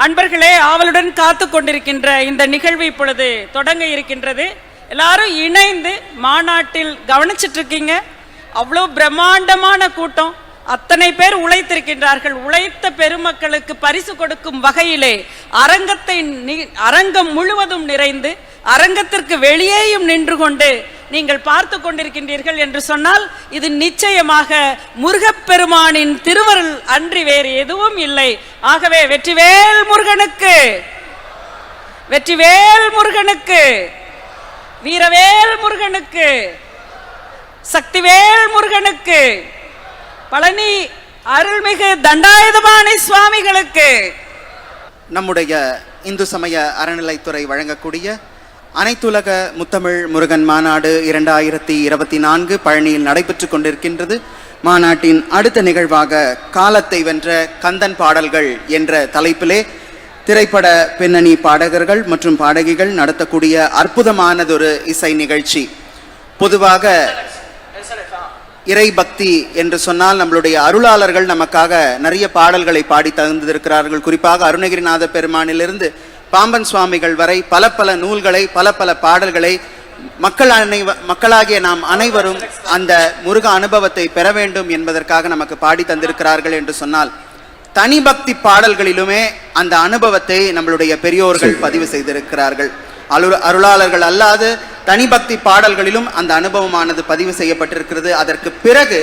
அன்பர்களே ஆவலுடன் காத்து கொண்டிருக்கின்ற இந்த நிகழ்வு இப்பொழுது தொடங்க இருக்கின்றது. எல்லாரும் இணைந்து மாநாட்டில் கவனிச்சிட்டு இருக்கீங்க அவ்வளோ பிரம்மாண்டமான கூட்டம். அத்தனை பேர் உழைத்திருக்கின்றார்கள். உழைத்த பெருமக்களுக்கு பரிசு கொடுக்கும் வகையிலே அரங்கத்தை நி- அரங்கம் முழுவதும் நிறைந்து அரங்கத்திற்கு வெளியேயும் நின்று கொண்டு நீங்கள் பார்த்து கொண்டிருக்கின்றீர்கள் என்று சொன்னால் இது நிச்சயமாக முருகப்பெருமானின் திருவருள் அன்றி வேறு எதுவும் இல்லை. ஆகவே வெற்றிவேல் முருகனுக்கு வெற்றிவேல் முருகனுக்கு வீரவேல் முருகனுக்கு சக்திவேல் முருகனுக்கு பழனி அருள்மிகு தண்டாயுதபாணி சுவாமிகளுக்கு. நம்முடைய இந்து சமய அறநிலைத்துறை வழங்கக்கூடிய அனைத்துலக முத்தமிழ் முருகன் மாநாடு இரண்டாயிரத்தி இருபத்தி நான்கு பழனியில் நடைபெற்று கொண்டிருக்கின்றது. மாநாட்டின் அடுத்த நிகழ்வாக காலத்தை வென்ற கந்தன் பாடல்கள் என்ற தலைப்பிலே திரைப்பட பின்னணி பாடகர்கள் மற்றும் பாடகிகள் நடத்தக்கூடிய அற்புதமானதொரு இசை நிகழ்ச்சி. பொதுவாக இறை பக்தி என்று சொன்னால் நம்மளுடைய அருளாளர்கள் நமக்காக நிறைய பாடல்களை பாடி தகுந்திருக்கிறார்கள். குறிப்பாக அருணகிரிநாத பெருமானிலிருந்து பாம்பன் சுவாமிகள் வரை பல பல நூல்களை பல பல பாடல்களை மக்கள் அனைவ மக்களாகிய நாம் அனைவரும் அந்த முருக அனுபவத்தை பெற வேண்டும் என்பதற்காக நமக்கு பாடி தந்திருக்கிறார்கள் என்று சொன்னால் தனி பக்தி பாடல்களிலுமே அந்த அனுபவத்தை நம்மளுடைய பெரியோர்கள் பதிவு செய்திருக்கிறார்கள். அருள் அருளாளர்கள் அல்லாது தனிபக்தி பாடல்களிலும் அந்த அனுபவமானது பதிவு செய்யப்பட்டிருக்கிறது. அதற்கு பிறகு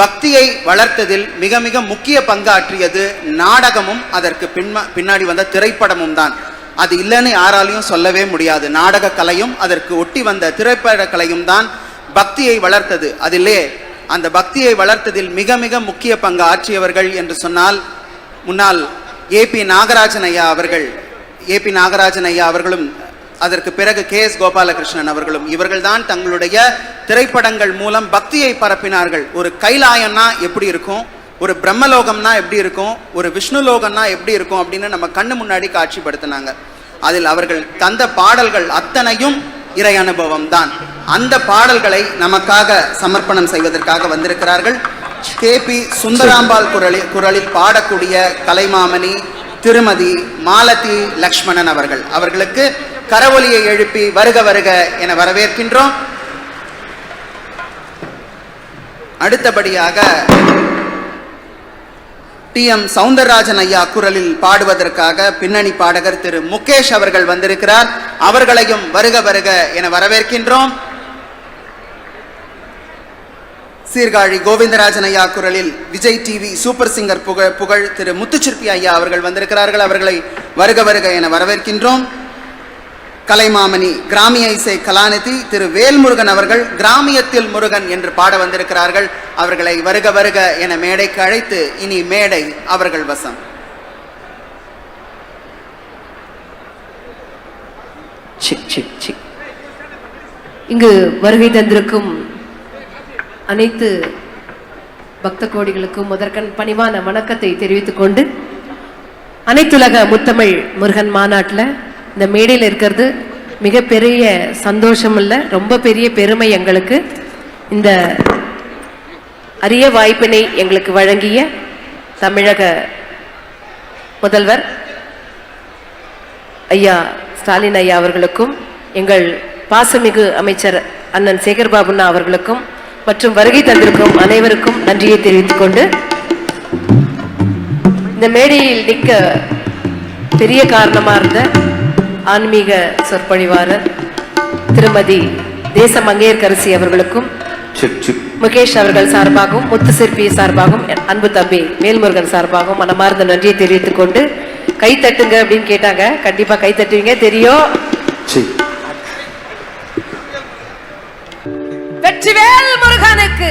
பக்தியை வளர்த்ததில் மிக மிக முக்கிய பங்காற்றியது நாடகமும் அதற்கு பின்ம பின்னாடி வந்த திரைப்படமும் தான். அது இல்லைன்னு யாராலையும் சொல்லவே முடியாது. நாடக கலையும் அதற்கு ஒட்டி வந்த திரைப்பட கலையும் தான் பக்தியை வளர்த்தது. அதிலே அந்த பக்தியை வளர்த்ததில் மிக மிக முக்கிய பங்கு ஆற்றியவர்கள் என்று சொன்னால் முன்னாள் ஏபி நாகராஜன் ஐயா அவர்கள் ஏபி நாகராஜன் ஐயா அவர்களும் அதற்கு பிறகு கே எஸ் கோபாலகிருஷ்ணன் அவர்களும் இவர்கள்தான் தங்களுடைய திரைப்படங்கள் மூலம் பக்தியை பரப்பினார்கள். ஒரு கைலாயம்னா எப்படி இருக்கும்? ஒரு பிரம்மலோகம்னா எப்படி இருக்கும்? ஒரு விஷ்ணுலோகம்னா எப்படி இருக்கும் அப்படின்னு நம்ம கண்ணு முன்னாடி காட்சிப்படுத்தினாங்க. அதில் அவர்கள் தந்த பாடல்கள் அத்தனையும் இறை அனுபவம் தான் அந்த பாடல்களை நமக்காக சமர்ப்பணம் செய்வதற்காக வந்திருக்கிறார்கள். கே. பி. சுந்தராம்பாள் குரலில் குரலில் பாடக்கூடிய கலைமாமணி திருமதி மாலதி லக்ஷ்மணன் அவர்கள். அவர்களுக்கு கரவொலியை எழுப்பி வருக வருக என வரவேற்கின்றோம். அடுத்தபடியாக டி எம் சவுந்தரராஜன் ஐயா குரலில் பாடுவதற்காக பின்னணி பாடகர் திரு முகேஷ் அவர்கள் வந்திருக்கிறார். அவர்களையும் வருக வருக என வரவேற்கின்றோம். சீர்காழி கோவிந்தராஜன் ஐயா குரலில் விஜய் டிவி சூப்பர் சிங்கர் புகழ் புகழ் திரு முத்துச்சிற்பி ஐயா அவர்கள் வந்திருக்கிறார்கள். அவர்களை வருக வருக என வரவேற்கின்றோம். கலைமாமணி கிராமிய இசை கலாநிதி திரு வேல்முருகன் அவர்கள் கிராமியத்தில் முருகன் என்று பாட வந்திருக்கிறார்கள். அவர்களை வருக வருக என மேடைக்கு அழைத்து இனி மேடை அவர்கள் வசம். இங்கு வருகை தந்திருக்கும் அனைத்து பக்த கோடிகளுக்கும் முதற்கண் பணிவான வணக்கத்தை தெரிவித்துக் கொண்டு அனைத்துலக முத்தமிழ் முருகன் மாநாட்டில் இந்த மேடையில் இருக்கிறது மிகப்பெரிய சந்தோஷம் இல்லை ரொம்ப பெரிய பெருமை எங்களுக்கு. இந்த அரிய வாய்ப்பினை எங்களுக்கு வழங்கிய தமிழக முதல்வர் ஐயா ஸ்டாலின் ஐயா அவர்களுக்கும் எங்கள் பாசமிகு அமைச்சர் அண்ணன் சேகர்பாபுண்ணா அவர்களுக்கும் மற்றும் வருகை தந்திருக்கும் அனைவருக்கும் நன்றியை தெரிவித்துக் கொண்டு இந்த மேடையில் நிற்க பெரிய காரணமாக இருந்த ஆன்மீக சொற்பொழிவாளர் திருமதி தேச மங்கையர்கரசி அவர்களுக்கும் முகேஷ் அவர்கள் சார்பாகவும் முத்து சிற்பி சார்பாகவும் அன்பு தம்பி வேல்முருகன் சார்பாகவும் மனமார்ந்த நன்றியை தெரிவித்துக் கொண்டு கை தட்டுங்க அப்படின்னு கேட்டாங்க. கண்டிப்பா கை தட்டுவீங்க. தெரியும். வெற்றிவேல் முருகனுக்கு